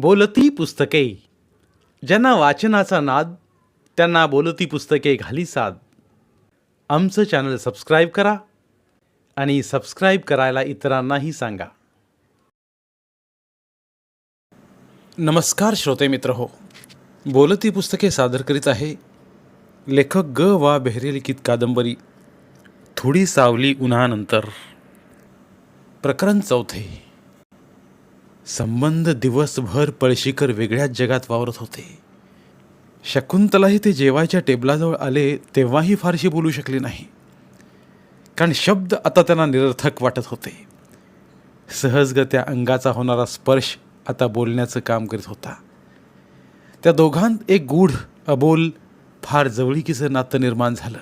बोलती पुस्तके. ज्यांना वाचनाचा नाद त्यांना बोलती पुस्तके घाली साद. आमचं चॅनल सबस्क्राईब करा आणि सबस्क्राईब करायला इतरांनाही सांगा. नमस्कार श्रोते मित्र हो. बोलती पुस्तके सादर करीत आहे लेखक ग. वा. बेहरे लिखित कादंबरी. थोडी सावली उन्हानंतर. प्रकरण चौथे. संबंध दिवसभर पळशीकर वेगळ्याच जगात वावरत होते. शकुंतलाही ते जेवायच्या टेबलाजवळ आले तेव्हाही फारशी बोलू शकली नाही. कारण शब्द आता त्यांना निरर्थक वाटत होते. सहजगत्या अंगाचा होणारा स्पर्श आता बोलण्याचं काम करीत होता. त्या दोघांत एक गूढ अबोल फार जवळीकीचं नातं निर्माण झालं.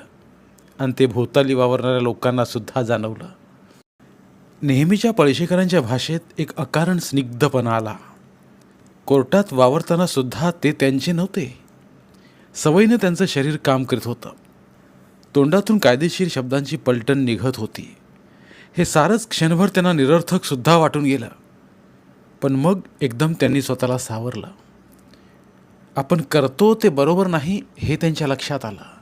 आणि ते भोवताली वावरणाऱ्या लोकांनासुद्धा जाणवलं. नेहमीच्या पळशीकरांच्या भाषेत एक अकारण स्निग्धपणा आला. कोर्टात वावरताना सुद्धा ते त्यांचे नव्हते. सवयीनं त्यांचं शरीर काम करीत होतं. तोंडातून कायदेशीर शब्दांची पलटण निघत होती. हे सारंच क्षणभर त्यांना निरर्थक सुद्धा वाटून गेलं. पण मग एकदम त्यांनी स्वतःला सावरलं. आपण करतो ते बरोबर नाही हे त्यांच्या लक्षात आलं.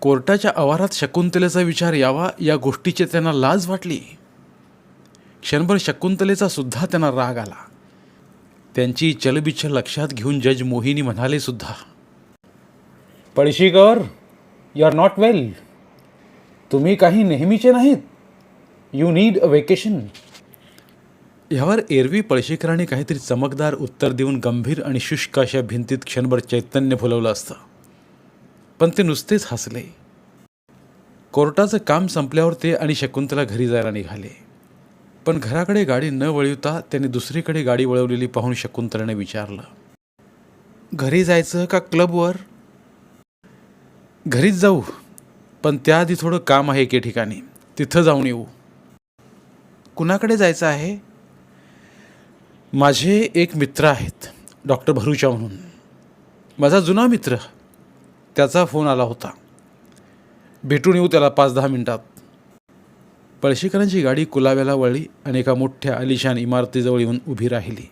कोर्टाच्या आवारात शकुंतलेचा विचार यावा या गोष्टीची त्यांना लाज वाटली. क्षणभर शकुंतलेचा सुद्धा त्यांना राग आला. त्यांची चलबिच्छ लक्षात घेऊन जज मोहिनी म्हणाले सुद्धा Palshikar you are not well तुम्ही काही नेहमीचे नाहीत. यू नीड अ वेकेशन ह्यावर एरवी पळशीकरांनी काहीतरी चमकदार उत्तर देऊन गंभीर आणि शुष्क अशा भिंतीत क्षणभर चैतन्य फुलवलं असतं. पण ते नुसतेच हसले. कोर्टाचं काम संपल्यावर ते आणि शकुंतला घरी जायला निघाले. पण घराकडे गाडी न वळवता त्यांनी दुसरीकडे गाडी वळवलेली पाहून शकुंतलाने विचारलं घरी जायचं का क्लबवर? घरीच जाऊ पण त्याआधी थोडं काम आहे एके ठिकाणी. तिथं जाऊन येऊ. कुणाकडे जायचं आहे? माझे एक मित्र आहेत डॉक्टर भरुचा म्हणून. माझा जुना मित्र त्याचा फोन आला होता. भेटून येऊ त्याला पाच दहा मिनिटात. पळशीकरांची गाडी कुलाव्याला वळली आणि एका मोठ्या आलिशान इमारतीजवळ येऊन उभी राहिली.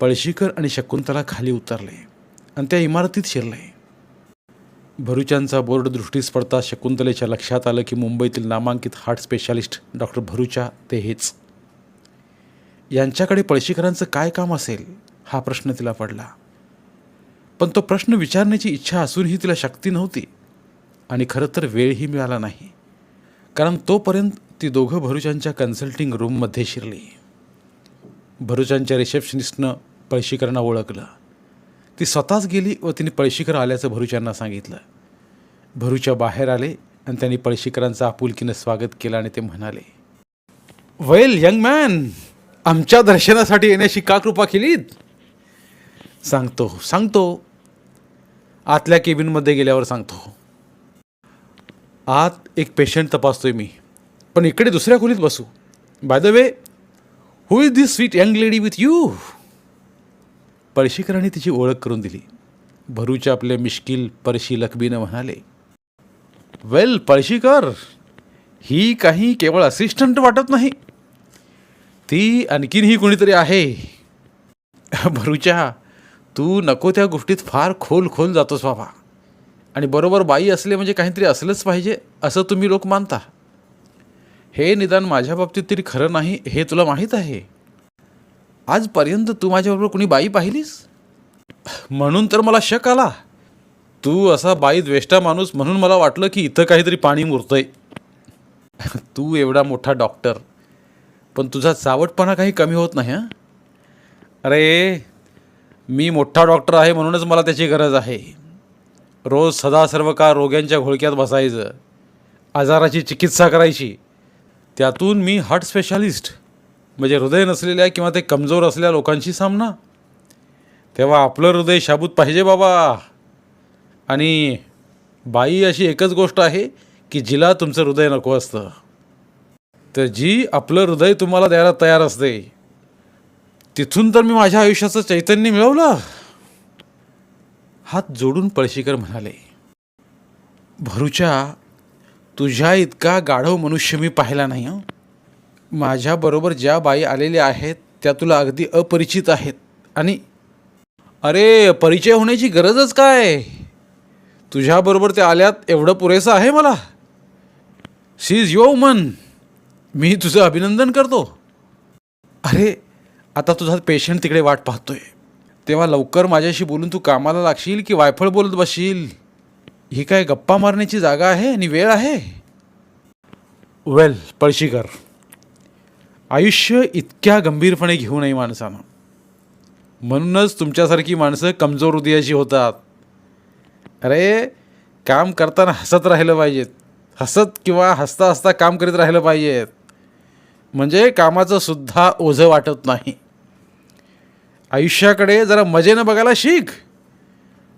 पळशीकर आणि शकुंतला खाली उतरले आणि त्या इमारतीत शिरले. भरुचांचा बोर्ड दृष्टीस पडता शकुंतलेच्या लक्षात आलं की मुंबईतील नामांकित हार्ट स्पेशालिस्ट डॉक्टर भरुचा ते हेच. यांच्याकडे पळशीकरांचं काय काम असेल? हा प्रश्न तिला पडला. पण तो प्रश्न विचारण्याची इच्छा असूनही तिला शक्ती नव्हती. आणि खरं तर वेळही मिळाला नाही. कारण तोपर्यंत ती दोघं भरुचांच्या कन्सल्टिंग रूममध्ये शिरली. भरुचांच्या रिसेप्शनिस्टनं पळशीकरांना ओळखलं. ती स्वतःच गेली व तिने पळशीकर आल्याचं भरुचांना सांगितलं. भरुच्या बाहेर आले आणि त्यांनी पळशीकरांचं आपुलकीनं स्वागत केलं आणि ते म्हणाले वेल यंग मॅन आमच्या दर्शनासाठी येण्याची का कृपा केलीत? सांगतो सांगतो. आतल्या केबिनमध्ये गेल्यावर सांगतो. आत एक पेशंट तपासतोय मी. पण इकडे दुसऱ्या खोलीत बसू. By the way who is this sweet young lady with you पळशीकरांनी तिची ओळख करून दिली. भरूच्या आपले मिश्किल परशी लखबीनं म्हणाले वेल पळशीकर ही काही केवळ असिस्टंट वाटत नाही. ती आणखीनही कोणीतरी आहे. भरूच्या तू नको त्या गोष्टीत फार खोल खोल जातोस बाबा. आणि बरोबर बाई असले म्हणजे काहीतरी असलंच पाहिजे असं तुम्ही लोक मानता. हे निदान माझ्या बाबतीत तरी खरं नाही हे तुला माहीत आहे. आजपर्यंत तू माझ्याबरोबर कोणी बाई पाहिलीस? म्हणून तर मला शक आला. तू असा बाई द्वेष्टा माणूस म्हणून मला वाटलं की इथं काहीतरी पाणी मुरतंय. तू एवढा मोठा डॉक्टर. पण तुझा चावटपणा काही कमी होत नाही हां? अरे मी मोठा डॉक्टर आहे म्हणूनच मला त्याची गरज आहे. रोज सदा सर्व काळ रोग्यांच्या घोळक्यात बसायचं. आजाराची चिकित्सा करायची. त्यातून मी हार्ट स्पेशालिस्ट म्हणजे हृदय नसलेल्या किंवा ते कमजोर असलेल्या लोकांशी सामना. तेव्हा आपलं हृदय शाबूत पाहिजे बाबा. आणि बाई अशी एकच गोष्ट आहे की जिला तुमचं हृदय नको असतं. तर जी आपलं हृदय तुम्हाला द्यायला तयार असते तिथून तर मी माझ्या आयुष्याचं चैतन्य मिळवलं. हात जोडून पळशीकर म्हणाले भरूच्या तुझ्या इतका गाढव मनुष्य मी पाहिला नाही हं. माझ्याबरोबर ज्या बाई आलेल्या आहेत त्या तुला अगदी अपरिचित आहेत. आणि अरे परिचय होण्याची गरजच काय? तुझ्याबरोबर त्या आल्यात एवढं पुरेसं आहे मला. सी इज यो मन मी तुझं अभिनंदन करतो. अरे आता तुझा पेशंट तिकडे वाट पाहतोय. तेव्हा लवकर माझ्याशी बोलून तू कामाला लागशील की वायफळ बोलत बसशील? ही काय गप्पा मारण्याची जागा आहे आणि वेळ आहे? वेल पळशीकर. आयुष्य इतक्या गंभीरपणे घेऊ नये माणसानं. म्हणूनच तुमच्यासारखी माणसं कमजोर हृदयाची होतात. अरे काम करताना हसत राहिलं पाहिजेत. हसत किंवा हसता हसता काम करीत राहिलं पाहिजेत. म्हणजे कामाचं सुद्धा ओझं वाटत नाही. आयुष्याकडे जरा मजेनं बघायला शिक.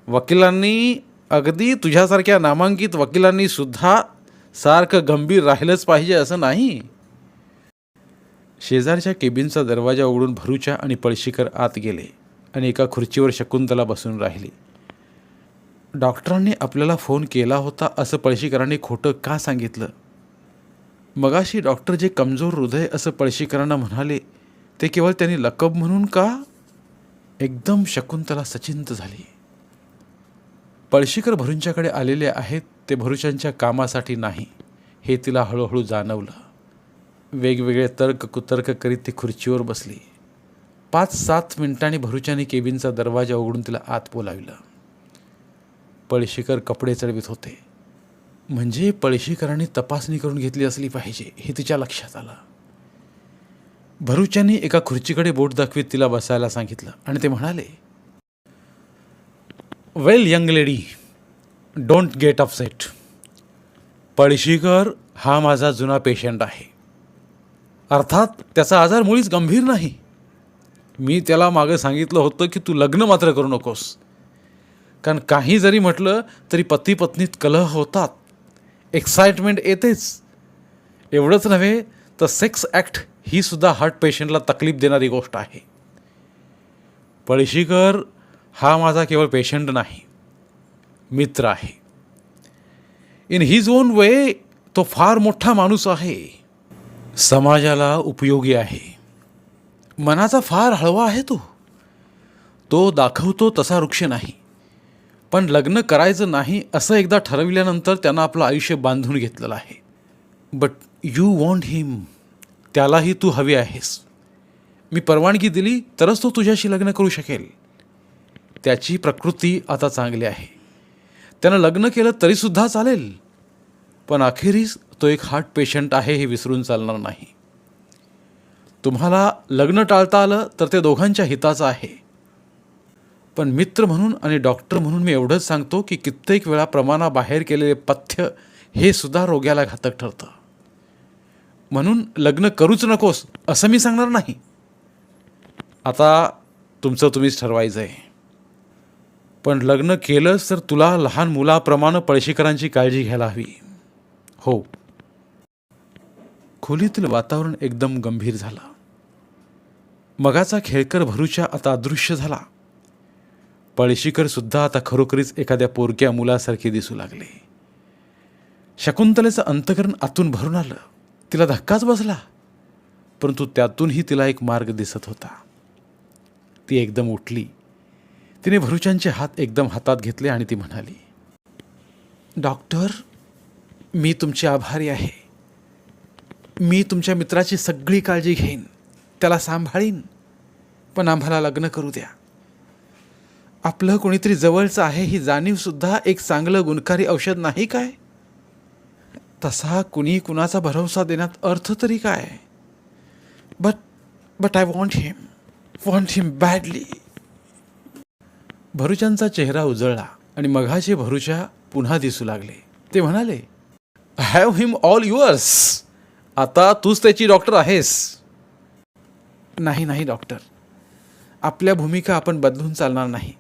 वकिलांनी अगदी तुझ्यासारख्या नामांकित वकिलांनी सुद्धा सारखं गंभीर राहिलंच पाहिजे असं नाही. शेजारच्या केबिनचा दरवाजा उघडून भरूच्या आणि पळशीकर आत गेले आणि एका खुर्चीवर शकुंतला बसून राहिली. डॉक्टरांनी आपल्याला फोन केला होता असं पळशीकरांनी खोटं का सांगितलं? मगाशी डॉक्टर जे कमजोर हृदय असं पळशीकरांना म्हणाले ते केवळ त्यांनी लकब म्हणून का? एकदम शकुंतला सचिंत झाली. पळशीकर भरूंच्याकडे आलेले आहेत ते भरुचांच्या कामासाठी नाही हे तिला हळूहळू जाणवलं. वेगवेगळे तर्क कुतर्क करीत ती खुर्चीवर बसली. पाच सात मिनिटांनी भरुचाने केबिनचा दरवाजा उघडून तिला आत बोलाविलं. पळशीकर कपडे चढवित होते. म्हणजे पळशीकरांनी तपासणी करून घेतली असली पाहिजे हे तिच्या लक्षात आलं. भरुचांनी एका खुर्चीकडे बोट दाखवीत तिला बसायला सांगितलं आणि ते म्हणाले well young lady don't get upset Palshikar हा माझा जुना पेशंट आहे. अर्थात त्याचा आजार मुळीच गंभीर नाही. मी त्याला मागं सांगितलं होतं की तू लग्न मात्र करू नकोस. कारण काही जरी म्हटलं तरी पती पत्नीत कलह होतात. एक्साइटमेंट येतेच. एवढंच नव्हे तर सेक्स ॲक्ट ही सुद्धा हार्ट पेशंटला तकलीफ देणारी गोष्ट आहे. पळशीकर हा माझा केवळ पेशंट नाही मित्र आहे. इन हिज ओन वे तो फार मोठा माणूस आहे. समाजाला उपयोगी आहे. मनाचा फार हळवा आहे तो. तो दाखवतो तसा वृक्ष नाही. पण लग्न करायचं नाही असं एकदा ठरविल्यानंतर त्यानं आपलं आयुष्य बांधून घेतलेलं आहे. बट यू वॉन्ट हिम त्यालाही तू हवी आहेस. मी परवानगी दिली तरच तो तुझ्याशी लग्न करू शकेल. त्याची प्रकृती आता चांगली आहे. त्यानं लग्न केलं तरीसुद्धा चालेल. पण अखेरीस तो एक हार्ट पेशंट आहे हे विसरून चालणार नाही. तुम्हाला लग्न टाळता आलं तर ते दोघांच्या हिताचं आहे. पण मित्र म्हणून आणि डॉक्टर म्हणून मी एवढंच सांगतो की कित्येक वेळा प्रमाणाबाहेर केलेले पथ्य हे सुद्धा रोग्याला घातक ठरतं. म्हणून लग्न करूच नकोस असं मी सांगणार नाही. आता तुमचं तुम्हीच ठरवायचं आहे पण लग्न केलंच तर तुला लहान मुलाप्रमाणे पळशीकरांची काळजी घ्यायला हवी. हो. खोलीतील वातावरण एकदम गंभीर झालं. मगाचा खेळकर भरूच्या आता अदृश्य झाला. पळशीकर सुद्धा आता खरोखरीच एखाद्या पोरक्या मुलासारखे दिसू लागले. शकुंतलेचं अंतकरण आतून भरून आलं. तिला धक्काच बसला. परंतु त्यातूनही तिला एक मार्ग दिसत होता. ती एकदम उठली. तिने भरुचांचे हात एकदम हातात घेतले आणि ती म्हणाली डॉक्टर मी तुमची आभारी आहे. मी तुमच्या मित्राची सगळी काळजी घेईन. त्याला सांभाळीन. पण आम्हाला लग्न करू द्या. आपलं कोणीतरी जवळचं आहे ही जाणीवसुद्धा एक चांगलं गुणकारी औषध नाही काय? तसा कुणी कुणाचा भरोसा देण्यात अर्थ तरी काय? But but I want him want him badly भरुचांचा चेहरा उजळला आणि मघाचे भरुचा पुन्हा दिसू लागले. ते म्हणाले हॅव हिम ऑल युअर्स आता तूच त्याची डॉक्टर आहेस. नाही नाही डॉक्टर आपल्या भूमिका आपण बदलून चालणार नाही.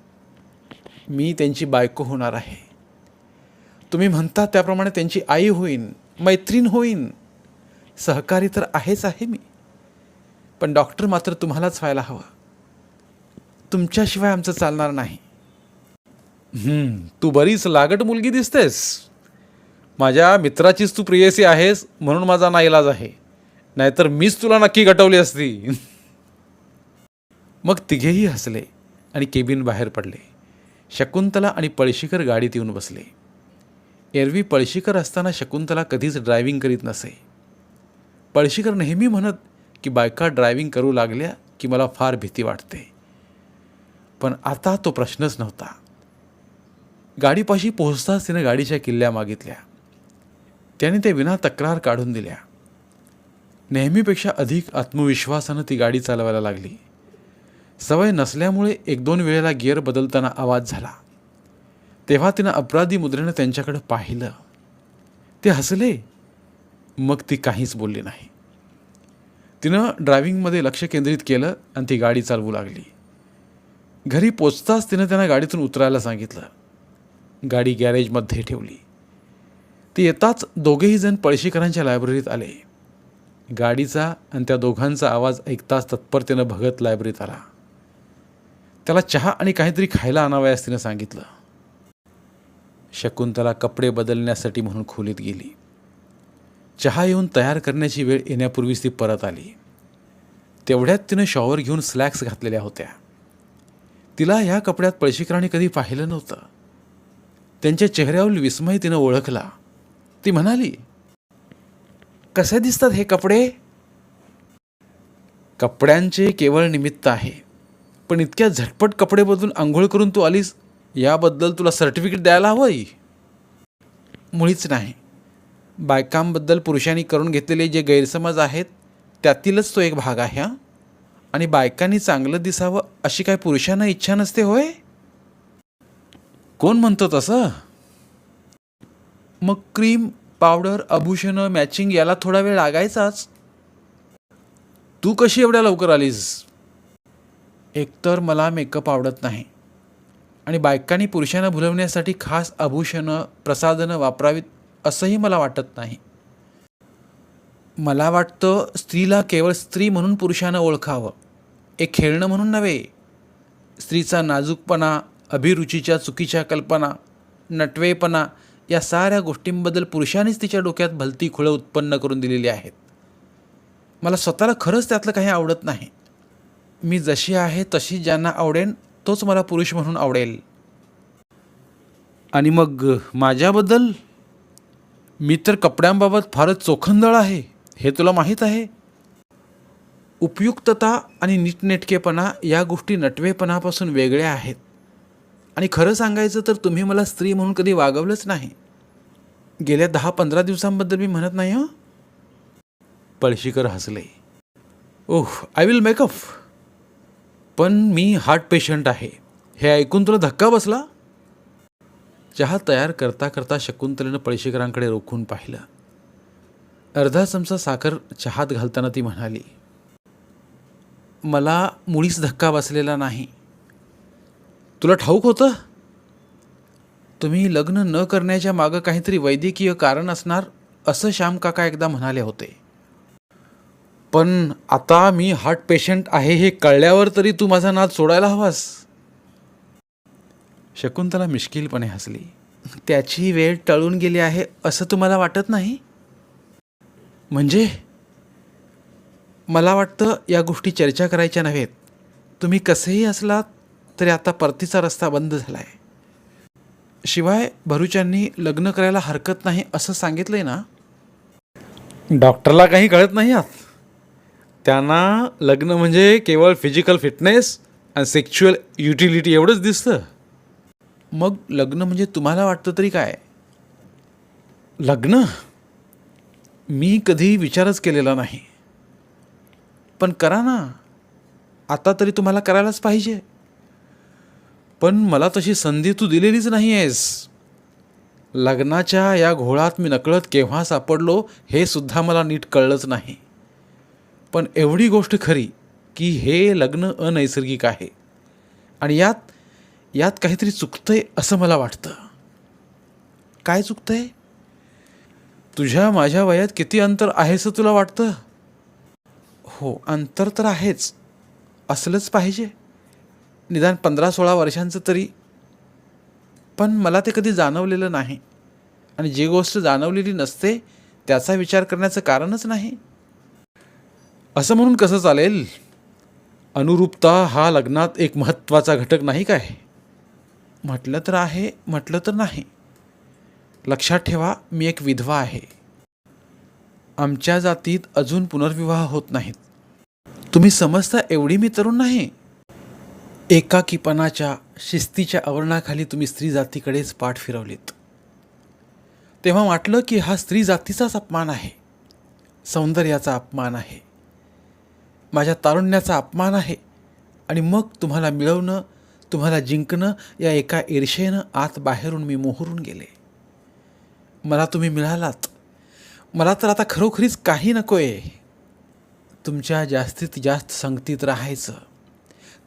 मी त्यांची बायको होणार आहे. तुम्ही म्हणता त्याप्रमाणे त्यांची आई होईन मैत्रीण होईन. सहकारी तर आहेच आहे मी. पण डॉक्टर मात्र तुम्हालाच व्हायला हवं. तुमच्याशिवाय आमचं चालणार नाही. तू बरीच लागट मुलगी दिसतेस. माझ्या मित्राचीच तू प्रियसी आहेस म्हणून माझा नाईलाज आहे. नाहीतर मीच तुला नक्की गटवली असती. मग तिघेही हसले आणि केबिन बाहेर पडले. शकुंतला आणि पळशीकर गाडीत येऊन बसले. एरवी पळशीकर असताना शकुंतला कधीच ड्रायव्हिंग करीत नसे. पळशीकर नेहमी म्हणत की बायका ड्रायव्हिंग करू लागल्या की मला फार भीती वाटते. पण आता तो प्रश्नच नव्हता. गाडीपाशी पोहोचताच तिने गाडीच्या किल्ल्या मागितल्या. त्याने ते विना तक्रार काढून दिल्या. नेहमीपेक्षा अधिक आत्मविश्वासानं ती गाडी चालवायला लागली. सवय नसल्यामुळे एक दोन वेळेला गिअर बदलताना आवाज झाला. तेव्हा तिनं अपराधी मुद्रेनं त्यांच्याकडे पाहिलं. ते हसले. मग ती काहीच बोलली नाही. तिनं ड्रायव्हिंगमध्ये लक्ष केंद्रित केलं आणि ती गाडी चालवू लागली. घरी पोचताच तिनं त्यांना गाडीतून उतरायला सांगितलं. गाडी गॅरेजमध्ये ठेवली. ती येताच दोघेही जण पळशीकरांच्या लायब्ररीत आले. गाडीचा आणि त्या दोघांचा आवाज ऐकताच तत्परतेनं भगत लायब्ररीत आला. त्याला चहा आणि काहीतरी खायला आणावयास तिनं सांगितलं. शकुंतला कपडे बदलण्यासाठी म्हणून खोलीत गेली. चहा येऊन तयार करण्याची वेळ येण्यापूर्वीच ती परत आली. तेवढ्यात तिनं शॉवर घेऊन स्लॅक्स घातलेल्या होत्या. तिला ह्या कपड्यात पळशीकरांनी कधी पाहिलं नव्हतं. त्यांच्या चेहऱ्यावर विस्मय तिनं ओळखला. ती म्हणाली कसे दिसतात हे कपडे? कपड्यांचे केवळ निमित्त आहे. पण इतक्या झटपट कपडे बदलून आंघोळ करून तू आलीस? याबद्दल तुला सर्टिफिकेट द्यायला हवंय? मुळीच नाही. बायकांबद्दल पुरुषांनी करून घेतलेले जे गैरसमज आहेत त्यातीलच तो एक भाग आहे हा? आणि बायकांनी चांगलं दिसावं अशी काय पुरुषांना इच्छा नसते होय? कोण म्हणतो तसं? मग क्रीम पावडर आभूषणं मॅचिंग याला थोडा वेळ लागायचाच. तू कशी एवढ्या लवकर आलीस? एकतर मला मेकअप आवडत नाही. आणि बायकांनी पुरुषांना भुलवण्यासाठी खास आभूषणं प्रसाधनं वापरावीत असंही मला वाटत नाही. मला वाटतं स्त्रीला केवळ स्त्री म्हणून पुरुषानं ओळखावं. एक खेळणं म्हणून नव्हे. स्त्रीचा नाजूकपणा अभिरुचीच्या चुकीच्या कल्पना नटवेपणा या साऱ्या गोष्टींबद्दल पुरुषांनीच तिच्या डोक्यात भलती खुळं उत्पन्न करून दिलेली आहेत. मला स्वतःला खरंच त्यातलं काही आवडत नाही. मी जशी आहे तशी ज्यांना आवडेन तोच मला पुरुष म्हणून आवडेल. आणि मग माझ्याबद्दल? मी तर कपड्यांबाबत फारच चोखंदळ आहे हे तुला माहीत आहे? उपयुक्तता आणि नीटनेटकेपणा या गोष्टी नटवेपणापासून वेगळ्या आहेत. आणि खरं सांगायचं तर तुम्ही मला स्त्री म्हणून कधी वागवलंच नाही. गेल्या दहा पंधरा दिवसांबद्दल मी म्हणत नाही हं? पळशीकर हसले. ओह आय विल मेकअप पण मी हार्ट पेशंट आहे. हे ऐकून तुला धक्का बसला? चहा तयार करता करता शकुंतलेनं पळशीकरांकडे रोखून पाहिलं. अर्धा चमचा साखर चहात घालताना ती म्हणाली मला मुळीच धक्का बसलेला नाही. तुला ठाऊक होतं? तुम्ही लग्न न करण्याच्या मागं काहीतरी वैद्यकीय कारण असणार असं श्याम काका एकदा म्हणाले होते. पण आता मी हार्ट पेशंट आहे हे कळल्यावर तरी तू माझा नाद सोडायला हवास. शकुंतला मिश्किलपणे हसली. त्याची वेळ टळून गेली आहे असं तुम्हाला वाटत नाही? म्हणजे? मला वाटतं या गोष्टी चर्चा करायच्या नव्हेत तुम्ही कसेही असलात तरी आता परतीचा रस्ता बंद झाला आहे शिवाय भरूच्यांनी लग्न करायला हरकत नाही असं सांगितलं आहे ना? डॉक्टरला काही कळत नाही आत. त्यांना लग्न म्हणजे केवळ फिजिकल फिटनेस आणि सेक्च्युअल युटिलिटी एवढंच दिसतं. मग लग्न म्हणजे तुम्हाला वाटतं तरी काय? लग्न? मी कधी विचारच केलेला नाही. पण करा ना. आता तरी तुम्हाला करायलाच पाहिजे. पण मला तशी संधी तू दिलेलीच नाही आहेस लग्नाच्या या घोळात मी नकळत केव्हा सापडलो हे सुद्धा मला नीट कळलंच नाही. पण एवढी गोष्ट खरी की हे लग्न अनैसर्गिक आहे. आणि यात यात काहीतरी चुकतंय असं मला वाटतं. काय चुकतंय? तुझ्या माझ्या वयात किती अंतर आहे असं तुला वाटतं? हो अंतर तर आहेच. असलंच पाहिजे. निदान पंधरा सोळा वर्षांचं तरी. पण मला ते कधी जाणवलेलं नाही. आणि जी गोष्ट जाणवलेली नसते त्याचा विचार करण्याचं कारणच नाही. असं म्हणून कसं चालेल? अनुरूपता हा लग्नात एक महत्त्वाचा घटक नाही काय? म्हटलं तर आहे म्हटलं तर नाही. लक्षात ठेवा मी एक विधवा आहे. आमच्या जातीत अजून पुनर्विवाह होत नाहीत. तुम्ही समजता एवढी मी तरुण नाही. एकाकीपणाच्या शिस्तीच्या आवरणाखाली तुम्ही स्त्री जातीकडेच पाठ फिरवलीत. तेव्हा वाटलं की हा स्त्री जातीचाच अपमान आहे. सौंदर्याचा अपमान आहे. माझ्या तारुण्याचा अपमान आहे. आणि मग तुम्हाला मिळवणं तुम्हाला जिंकणं या एका ईर्षेनं आत बाहेरून मी मोहरून गेले. मला तुम्ही मिळालात. मला तर आता खरोखरीच काही नको आहे तुमच्या जास्तीत जास्त संगतीत राहायचं.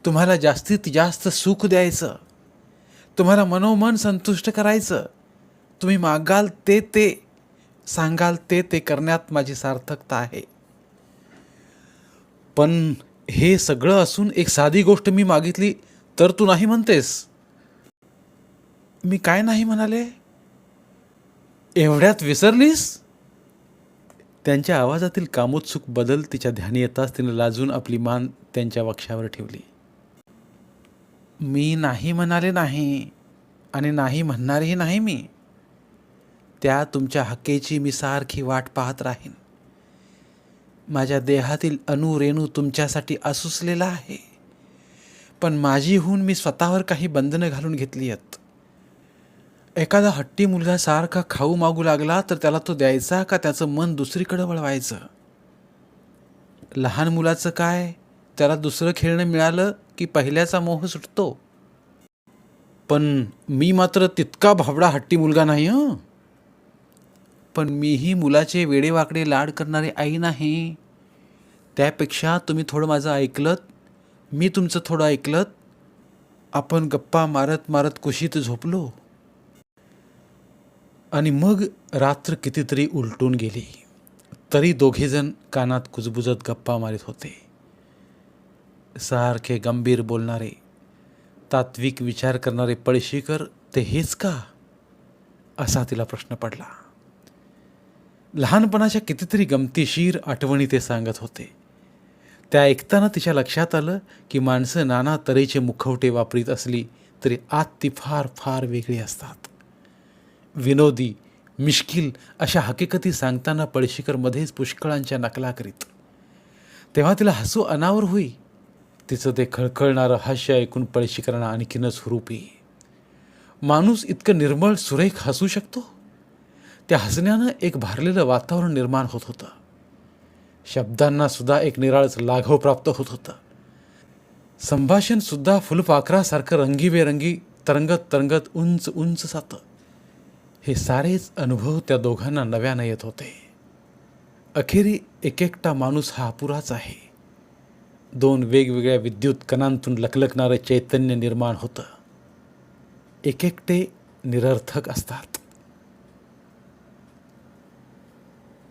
तुम्हाला जास्तीत जास्त सुख द्यायचं. तुम्हाला मनोमन संतुष्ट करायचं. तुम्ही मागाल ते ते सांगाल ते ते करण्यात माझी सार्थकता आहे. पण हे सगळं असून एक साधी गोष्ट मी मागितली तर तू नाही म्हणतेस? मी काय नाही म्हणाले? एवढ्यात विसरलीस? त्यांच्या आवाजातील कामोत्सुक बदल तिच्या ध्यानी येताच तिने लाजून आपली मान त्यांच्या वक्षावर ठेवली. मी नाही म्हणाले नाही आणि नाही म्हणणारही नाही मी. त्या तुमच्या हक्केची मी सारखी वाट पाहत राहीन. माझ्या देहातील अणू रेणू तुमच्यासाठी आसुसलेला आहे. पण माझीहून मी स्वतःवर काही बंधनं घालून घेतली आहेत. एखादा हट्टी मुलगा सारखा खाऊ मागू लागला तर त्याला तो द्यायचा का त्याचं मन दुसरीकडं वळवायचं? लहान मुलाचं काय? त्याला दुसरं खेळणं मिळालं की पहिल्याचा मोह सुटतो? पण मी मात्र तितका भाबडा हट्टी मुलगा नाही हं. पण मीही मुलाचे वेडेवाकडे लाड करणारी आई नाही. त्यापेक्षा तुम्ही थोडं माझं ऐकलत मी तुमचं थोडं ऐकलत आपण गप्पा मारत मारत कुशीत झोपलो. आणि मग रात्र कितीतरी उलटून गेली. तरी दोघेजण कानात कुजबुजत गप्पा मारित होते. सारखे गंभीर बोलणारे तात्विक विचार करणारे पळशीकर ते हेच का? असा तिला प्रश्न पडला. लहानपणाच्या कितीतरी गमतीशीर आठवणी ते सांगत होते. त्या ऐकताना तिच्या लक्षात आलं की माणसं नाना तऱ्हेचे मुखवटे वापरीत असली तरी आत ती फार फार वेगळी असतात. विनोदी मिश्किल अशा हकीकती सांगताना पळशीकरमध्येच पुष्कळांच्या नकला करीत. तेव्हा तिला हसू अनावर होई. तिचं ते खळखळणारं हास्य ऐकून पळशीकरांना आणखीनच हुरूप येई. माणूस इतकं निर्मळ सुरेख हसू शकतो? त्या हसण्यानं एक भारलेलं वातावरण निर्माण होत होतं. शब्दांना सुद्धा एक निराळच लाघव प्राप्त होत होतं. संभाषणसुद्धा फुलपाखरासारखं रंगीबेरंगी तरंगत तरंगत उंच उंच जातं. हे सारेच अनुभव त्या दोघांना नव्यानं येत होते. अखेरी एक एकटा माणूस हा अपुराच आहे. दोन वेगवेगळ्या विद्युत कणांतून लखलखणारं चैतन्य निर्माण होतं. एक एकटे निरर्थक असतात.